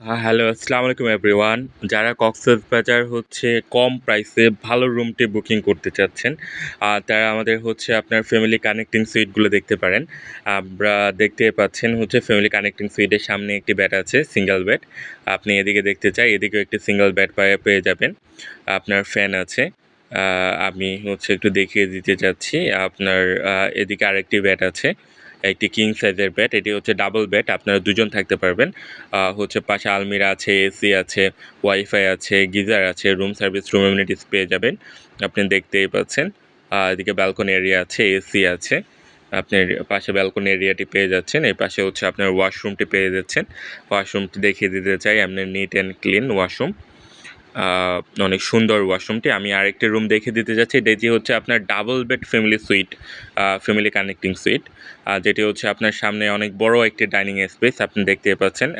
হ্যাঁ হ্যালো আসসালামু আলাইকুম এভরিওয়ান যারা কক্সবাজার হচ্ছে কম প্রাইসে ভালো রুমটি বুকিং করতে চাচ্ছেন তারা আমাদের হচ্ছে আপনার ফ্যামিলি কানেক্টিং সুইটগুলো দেখতে পারেন। আমরা দেখতে পাচ্ছেন হচ্ছে ফ্যামিলি কানেক্টিং সুইটের সামনে একটি বেড আছে সিঙ্গেল বেড আপনি এদিকে দেখতে চাই, এদিকেও একটি সিঙ্গেল বেড পেয়ে পেয়ে যাবেন। আপনার ফ্যান আছে। আমি হচ্ছে একটু দেখিয়ে দিতে চাচ্ছি, আপনার এদিকে আরেকটি বেড আছে। একটি কিং সাইজের বেড এটি হচ্ছে ডাবল বেড আপনারা দুজন থাকতে পারবেন। হচ্ছে পাশে আলমিরা আছে এসি আছে ওয়াইফাই আছে, গিজার আছে রুম সার্ভিস রুম এমনিটিস পেয়ে যাবেন। আপনি দেখতেই পাচ্ছেন। এদিকে ব্যালকনি এরিয়া আছে এসি আছে। আপনার পাশে ব্যালকনি এরিয়াটি পেয়ে যাচ্ছেন। এই পাশে হচ্ছে আপনার ওয়াশরুমটি পেয়ে যাচ্ছেন। ওয়াশরুমটি দেখিয়ে দিতে চাই, আপনার নিট অ্যান্ড ক্লিন ওয়াশরুম অনেক সুন্দর ওয়াশরুমটি আমি আরেকটি রুম দেখে দিতে যাচ্ছি। যেটি হচ্ছে আপনার double bed family suite family connecting suite যেটি হচ্ছে আপনার সামনে অনেক বড় একটি ডাইনিং স্পেস আপনি দেখতে পাচ্ছেন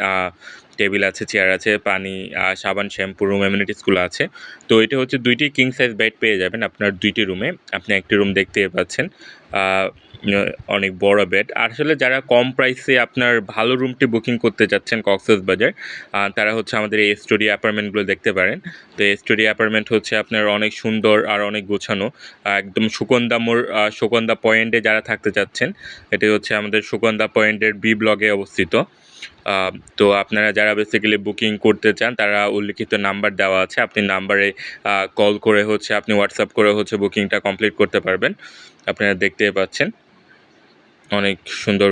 টেবিল আছে চেয়ার আছে, পানি সাবান শ্যাম্পু রুম এমিনিটিসগুলো আছে। তো এটা হচ্ছে দুইটি কিং সাইজ বেড পেয়ে যাবেন আপনার দুইটি রুমে আপনি একটি রুম দেখতে পাচ্ছেন অনেক বড় বেড আসলে যারা কম প্রাইসে আপনার ভালো রুমটি বুকিং করতে যাচ্ছেন কক্সেস বাজার তারা হচ্ছে আমাদের এই স্টুডিও অ্যাপার্টমেন্টগুলো দেখতে পারেন। তো এই স্টুডিও অ্যাপার্টমেন্ট হচ্ছে আপনার অনেক সুন্দর আর অনেক গোছানো একদম সুগন্ধা মোড় সুগন্ধা পয়েন্টে যারা থাকতে চাচ্ছেন এটি হচ্ছে আমাদের সুগন্ধা পয়েন্টের বি ব্লগে অবস্থিত। তো আপনারা যারা বেসিক্যালি বুকিং করতে চান, তারা উল্লিখিত নাম্বার দেওয়া আছে। আপনি নাম্বারে কল করে হচ্ছে, আপনি হোয়াটসঅ্যাপ করে হচ্ছে বুকিংটা কমপ্লিট করতে পারবেন। আপনারা দেখতে পাচ্ছেন। অনেক সুন্দর